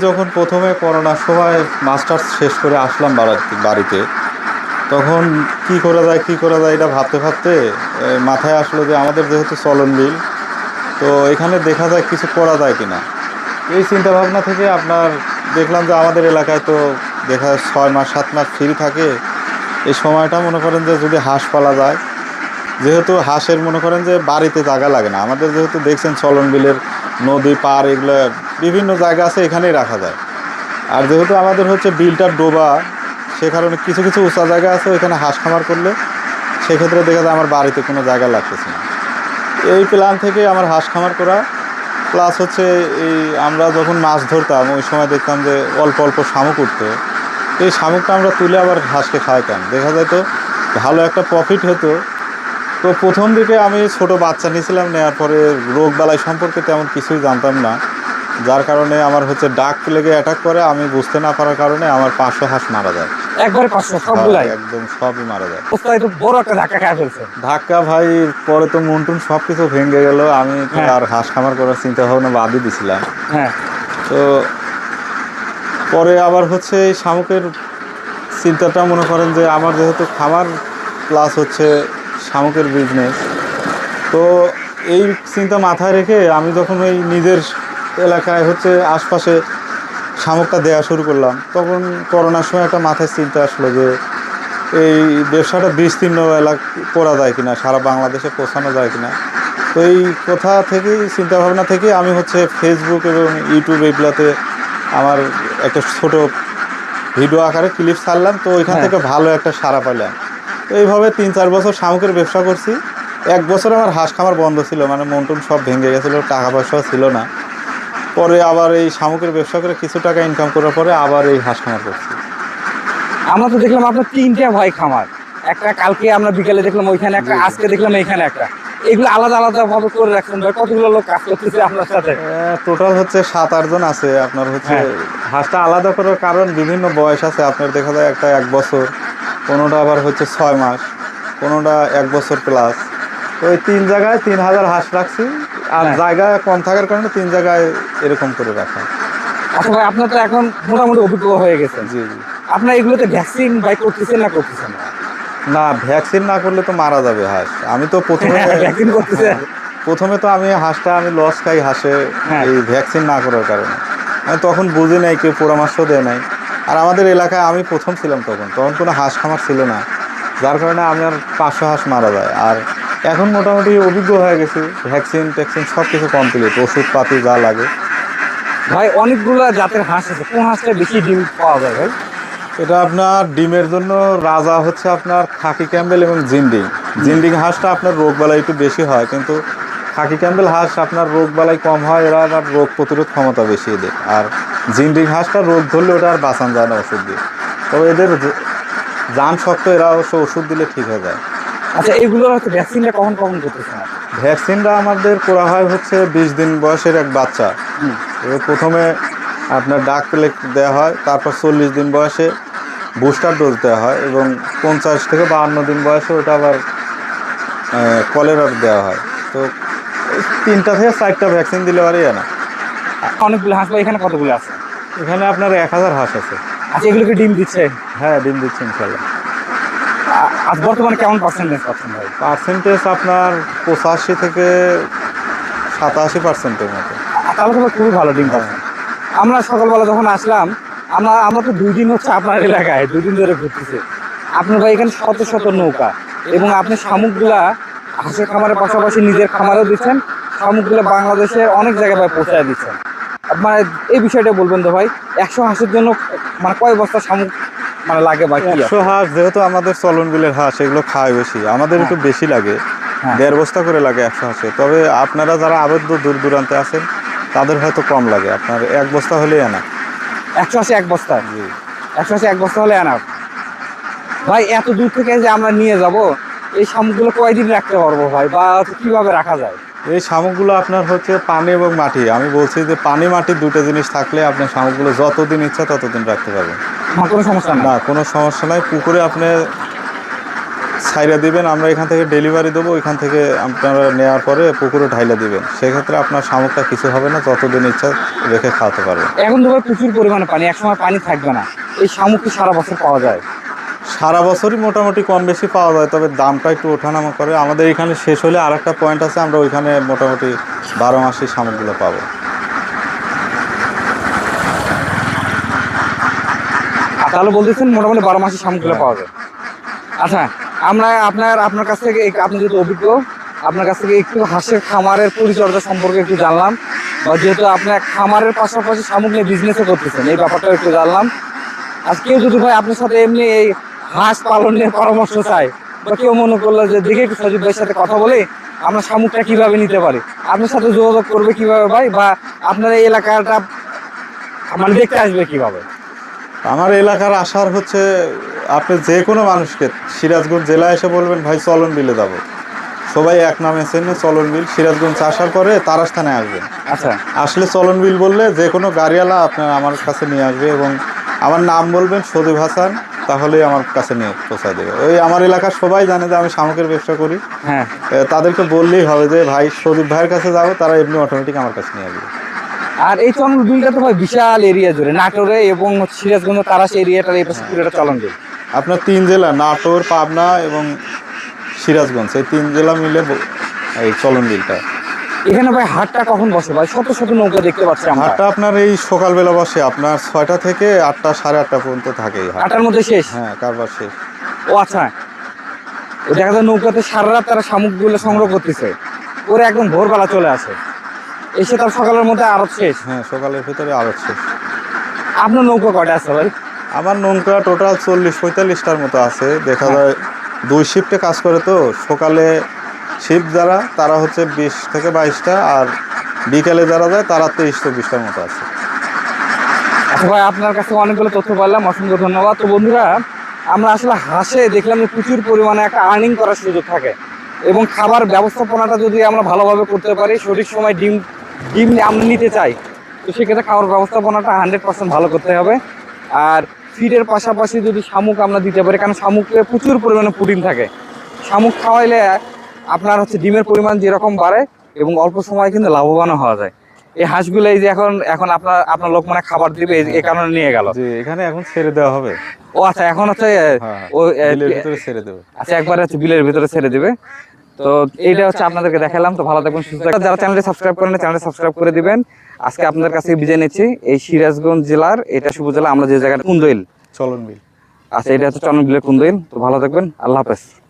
যখন প্রথমে করোনার সময় মাস্টার্স শেষ করে আসলাম বাড়িতে, তখন কি করা যায়, কি করা যায় এটা ভাবতে ভাবতে মাথায় আসলো যে আমাদের যেহেতু চলন বিল তো এখানে দেখা যায় কিছু করা যায় কি না এই চিন্তা ভাবনা থেকে আপনার দেখলাম যে আমাদের এলাকায় তো দেখা যায় ছয় মাস, সাত মাস ফ্রি থাকে। এই সময়টা মনে করেন যে যদি হাঁস পালা যায়, যেহেতু হাঁসের মনে করেন যে বাড়িতে জায়গা লাগে না। আমাদের যেহেতু দেখছেন চলন বিলের নদী পার এগুলো বিভিন্ন জায়গা আছে, এখানেই রাখা যায়। আর যেহেতু আমাদের হচ্ছে বিলটা ডোবা, সে কারণে কিছু কিছু উঁচা জায়গা আছে, ওইখানে হাঁস খামার করলে সেক্ষেত্রে দেখা যায় আমার বাড়িতে কোনো জায়গা লাগতেছে না। এই প্ল্যান থেকে আমার হাঁস খামার করা প্লাস হচ্ছে এই আমরা যখন মাছ ধরতাম, ওই সময় দেখতাম যে অল্প অল্প শামুক উঠতো। এই শামুকটা আমরা তুলে আবার হাঁসকে খাওয়াতাম দেখা যায় তো ভালো একটা প্রফিট হতো। তো প্রথম দিকে আমি ছোট বাচ্চা নিয়েছিলাম নেওয়ার পরে রোগ বালাই সম্পর্কে তেমন কিছুই জানতাম না। যার কারণে আমার হচ্ছে ডাক লেগে অ্যাটাক করে আমি বুঝতে না পারার কারণে আমার পাঁচশো হাঁস মারা যায়। একবারে পাঁচশো সবগুলাই? হ্যাঁ, একদম সবই মারা যায়। তো বড় একটা ধাক্কা খায় ফেলছে। ধাক্কা ভাই পরে তো মন্টুন সব কিছু ভেঙে গেল আমি হ্যাঁ। আর হাঁস খামার করার চিন্তা ভাবনা বাদই দিছিলাম। হ্যাঁ। তো পরে আবার হচ্ছে এই শামুকের চিন্তাটা মনে করেন যে আমার যেহেতু খামার প্লাস হচ্ছে শামুকের বিজনেস তো এই চিন্তা মাথায় রেখে আমি যখন ওই নিজের এলাকায় হচ্ছে আশপাশে শামুকটা দেওয়া শুরু করলাম। তখন করোনার সময় একটা মাথায় চিন্তা আসলো যে এই ব্যবসাটা বিস্তীর্ণ এলাকা করা যায় কিনা সারা বাংলাদেশে পৌঁছানো যায় কিনা। তো এই কথা থেকেই চিন্তা ভাবনা থেকে আমি হচ্ছে ফেসবুক এবং ইউটিউব এগুলাতে আমার একটা ছোট ভিডিও আকারে ক্লিপ ছাড়লাম। তো ওইখান হ্যাঁ। থেকে ভালো একটা সাড়া পাইলাম। তো এইভাবে তিন চার বছর শামুকের ব্যবসা করছি। এক বছর আমার হাঁস খামার বন্ধ ছিল মানে মন্টন সব ভেঙে গেছিল টাকা পয়সাও ছিল না। পরে আবার এই শামুকের ব্যবসা করে কিছু টাকা ইনকাম করার পরে আবার এই হাঁস খামার করছি। আমরা তো দেখলাম আপনার তিনটা ভাই খামার। একটা কালকে আমরা বিকালে দেখলাম ওইখানে একটা আজকে দেখলাম এইখানে একটা। এগুলো আলাদা আলাদা ভাবে করে রাখছেন ভাই কতগুলো লোক কাজ করতেছে আপনার সাথে? টোটাল হচ্ছে সাত আটজন আছে। আপনার হচ্ছে হ্যাঁ। হাঁসটা আলাদা করার কারণ বিভিন্ন বয়স আছে। আপনার দেখা যায় একটা এক বছর কোনোটা আবার হচ্ছে ছয় মাস কোনোটা এক বছর প্লাস তো ওই তিন জায়গায় তিন হাজার হাঁস রাখছি। আর হ্যাঁ। জায়গা কম থাকার কারণে তিন জায়গায় এরকম করে রাখা। আচ্ছা ভাই আপনার তো এখন মোটামুটি অভিজ্ঞ হয়ে গেছেন। জি জি। আপনার এগুলোতে ভ্যাকসিন ভাই করতেছেন না করতেছেন? না না ভ্যাকসিন না করলে তো মারা যাবে হাঁস। আমি তো প্রথমে ভ্যাকসিন করতেছেন প্রথমে তো আমি হাঁসটা আমি লস খাই হাঁসে হ্যাঁ। এই ভ্যাকসিন না করার কারণে। আমি তখন বুঝি নাই কেউ পরামর্শ দেয় নাই। আর আমাদের এলাকায় আমি প্রথম ছিলাম তখন। তখন কোনো হাঁস খামার ছিল না। যার কারণে আমার পাঁচশো হাঁস মারা যায়। আর এখন মোটামুটি অভিজ্ঞ হয়ে গেছি। ভ্যাকসিন ট্যাকসিন সব কিছু কমপ্লিট ওষুধপাতি যা লাগে। ভাই অনেকগুলো জাতের হাঁস আছে। কোন হাঁসটা বেশি ডিম পাওয়া যায় ভাই? এটা আপনার ডিমের জন্য রাজা হচ্ছে আপনার খাকি ক্যাম্বেল এবং জিন্ডিং। জিন্ডিং হাঁসটা আপনার রোগবালাই একটু বেশি হয় কিন্তু খাকি ক্যাম্বেল হাঁস আপনার রোগবালাই কম হয় এরা আবার রোগ প্রতিরোধ ক্ষমতা বেশি এদের আর জিন্ডিং হাঁসটা রোগ ধরলে ওটা আর বাঁচান যায় না ওষুধ দিয়ে। তবে এদের যান শক্ত এরা অবশ্য ওষুধ দিলে ঠিক হয়ে যায়। আচ্ছা এগুলো হচ্ছে ভ্যাকসিনটা কখন কখন করতেছেন? ভ্যাকসিনটা আমাদের করা হয় হচ্ছে বিশ দিন বয়সের এক বাচ্চা। এবার প্রথমে আপনার ডাক প্লেক দেওয়া হয় তারপর চল্লিশ দিন বয়সে বুস্টার ডোজ দেওয়া হয় এবং পঞ্চাশ থেকে বাহান্ন দিন বয়সে ওটা আবার কলেরার দেওয়া হয়। তো তিনটা থেকে চারটা ভ্যাকসিন দিলে পারি না। অনেকগুলো হাঁস এখানে কতগুলো আছে? এখানে আপনার এক হাজার হাঁস আছে। আচ্ছা এগুলোকে ডিম দিচ্ছে? হ্যাঁ ডিম দিচ্ছে ইনশাল্লাহ। আজ বর্তমানে কেমন পার্সেন্টেজ পাচ্ছেন ভাই? পার্সেন্টেজ আপনার পঁচাশি থেকে সাতাশি পার্সেন্টের মতো। আ- তাহলে তো খুবই ভালো ডিম পাচ্ছেন। আমরা সকালবেলা যখন আসলাম আমরা আমরা তো দুই দিন হচ্ছে আপনার এলাকায় দুই দিন ধরে ঘুরতেছি। আপনার ভাই এখানে শত শত নৌকা এবং আপনি শামুকগুলা হাঁসের খামারের পাশাপাশি নিজের খামারেও দিচ্ছেন শামুকগুলা বাংলাদেশের অনেক জায়গায় ভাই পৌঁছায় দিচ্ছেন। আপনার এই বিষয়টা বলবেন তো ভাই একশো হাঁসের জন্য মানে কয় বস্তা শামুক মানে লাগে বা একশো হাঁস যেহেতু আমাদের চলন বিলের হাঁস এগুলো খায় বেশি। আমাদের একটু বেশি লাগে। হ্যাঁ। দেড় বস্তা করে লাগে একশো হাঁসে। তবে আপনারা যারা আবদ্ধ দূর দূরান্তে আছেন তাদের হয়তো কম লাগে। আপনার এক বস্তা হলেই আনা একশো আশি এক বস্তা? জি। একশো আশি এক বস্তা হলে আনা ভাই এত দূর থেকে যে আমরা নিয়ে যাব এই শামুকগুলো কয়দিন রাখতে পারব ভাই? বা কীভাবে রাখা যায়? এই শামুকগুলো আপনার হচ্ছে পানি এবং মাটি। আমি বলছি যে পানি মাটি দুটো জিনিস থাকলে আপনার শামুকগুলো যতদিন ইচ্ছা ততদিন রাখতে পারবেন। কোনো সমস্যা না কোনো সমস্যা নাই। পুকুরে আপনি ছাইরা দিবেন আমরা এখান থেকে ডেলিভারি দেবো। এখান থেকে আপনারা নেওয়ার পরে পুকুরে ঢাইলা দিবেন। সেক্ষেত্রে আপনার শামুকটা কিছু হবে না যতদিন ইচ্ছা রেখে খাওয়াতে পারবেন। এখন ভাই প্রচুর পরিমাণে পানি একসময় পানি থাকবে না। এই শামুক কি সারা বছর পাওয়া যায়। সারা বছরই মোটামুটি কম বেশি পাওয়া যায়, তবে দামটা একটু ওঠানামা করে। আমাদের এখানে শেষ হলে আর একটা পয়েন্ট আছে, আমরা ওইখানে মোটামুটি বারো মাসের শামুকগুলো পাবো। তাহলে বলতেছেন মোটামুটি বারো মাসের শামুকগুলো পাওয়া যায়। আচ্ছা আমরা আপনার আপনার কাছ থেকে আপনি যেহেতু অভিজ্ঞ, আপনার কাছ থেকে একটু হাঁসের খামারের পরিচর্যা সম্পর্কে একটু জানলাম। বা যেহেতু আপনার খামারের পাশাপাশি নিয়ে বিজনেসও করতেছেন, এই ব্যাপারটাও একটু জানলাম। আর কেউ যদি ভাই আপনার সাথে এমনি এই হাঁস পালনের পরামর্শ চায় বা কেউ মনে করল যে দেখে একটু সজীব ভাইয়ের সাথে কথা বলে আমরা শামুকটা কীভাবে নিতে পারি? আপনার সাথে যোগাযোগ করবে কীভাবে ভাই? বা আপনার এই এলাকাটা মানে দেখতে আসবে কীভাবে? আমার এলাকার আসার হচ্ছে আপনি যে কোনো মানুষকে সিরাজগঞ্জ জেলায় এসে বলবেন ভাই চলন বিলে যাব। সবাই এক নামে চেনে চলন বিল। সিরাজগঞ্জ আসার পরে তারা স্থানে আসবেন। আচ্ছা। আসলে চলন বিল বললে যে কোনো গাড়িওয়ালা আপনার আমার কাছে নিয়ে আসবে এবং আমার নাম বলবেন সদীপ হাসান। তাহলেই আমার কাছে নিয়ে পৌঁছায় দেবে। ওই আমার এলাকার সবাই জানে যে আমি শামুকের ব্যবসা করি। হ্যাঁ। তাদেরকে বললেই হবে যে ভাই সদীপ ভাইয়ের কাছে যাব তারা এমনি অটোমেটিক আমার কাছে নিয়ে আসবে। আর এই চলন বিলটা তো ভাই বিশাল এরিয়া জুড়ে নাটোরে এবং সিরাজগঞ্জ তারাস এরিয়াটার এই পাশে পুরোটা চলন বিল আপনার তিন জেলা নাটোর পাবনা এবং সিরাজগঞ্জ এই তিন জেলা মিলে এই চলন বিলটা এখানে ভাই হাটটা কখন বসে? ভাই শত শত নৌকা দেখতে পাচ্ছি আমরা। হাটটা আপনার এই সকালবেলা বসে আপনার ছয়টা থেকে আটটা সাড়ে আটটা পর্যন্ত থাকে আটার মধ্যে শেষ? হ্যাঁ কারবার শেষ। ও আচ্ছা। দেখা যায় নৌকাতে সারা রাত তারা শামুকগুলো সংগ্রহ করতেছে। ওরা একদম ভোরবেলা চলে আসে। এসে তার সকালের মধ্যে আরত শেষ? হ্যাঁ সকালের ভিতরে আরও শেষ। আপনার নৌকা কয়টা আছে ভাই? আমার নৌকা টোটাল চল্লিশ পঁয়তাল্লিশটার মতো আছে। দেখা যায় দুই শিফটে কাজ করে তো সকালে শিফট যারা, তারা হচ্ছে বিশ থেকে বাইশটা আর বিকেলে যারা যায়, তারা তেইশ, চব্বিশটার মতো আছে। আচ্ছা ভাই, আপনার কাছে অনেকগুলো তথ্য পাইলাম, অসংখ্য ধন্যবাদ। তো বন্ধুরা, আমরা আসলে হাসে দেখলাম যে প্রচুর পরিমাণে একটা আর্নিং করার সুযোগ থাকে এবং খাবার ব্যবস্থাপনাটা যদি আমরা ভালোভাবে করতে পারি, সঠিক সময় ডিম ডিম আমরা নিতে চাই, তো সেক্ষেত্রে খাবার ব্যবস্থাপনাটা হান্ড্রেড পার্সেন্ট ভালো করতে হবে। আর ফিডের পাশাপাশি যদি শামুক আমরা দিতে পারি, কারণ শামুকে প্রচুর পরিমাণে প্রোটিন থাকে। শামুক খাওয়াইলে আপনার হচ্ছে ডিমের পরিমাণ যেরকম বাড়ে এবং অল্প সময় কিন্তু লাভবানও হওয়া যায়। এই হাঁসগুলো এই যে এখন এখন আপনার আপনার লোক মানে খাবার দিবে এই- কারণে নিয়ে গেল। এখানে এখন ছেড়ে দেওয়া হবে। ও আচ্ছা এখন হচ্ছে হ্যাঁ ও ভিতরে ছেড়ে দেবে। আচ্ছা একবার হচ্ছে বিলের ভিতরে ছেড়ে দিবে। তো এইটা হচ্ছে আপনাদেরকে দেখালাম তো ভালো থাকবেন সুস্থ। যারা চ্যানেলটি সাবস্ক্রাইব করেন চ্যানেলটি সাবস্ক্রাইব করে দিবেন। আজকে আপনাদের কাছে বিজয় নিচ্ছি। এই সিরাজগঞ্জ জেলার এটা শুভ জেলা আমরা যে জায়গাটা কুন্দইল। চলন বিল। আচ্ছা এটা হচ্ছে চন্দ্রবিলের কুন্দইল। তো ভালো থাকবেন আল্লাহ হাফেজ।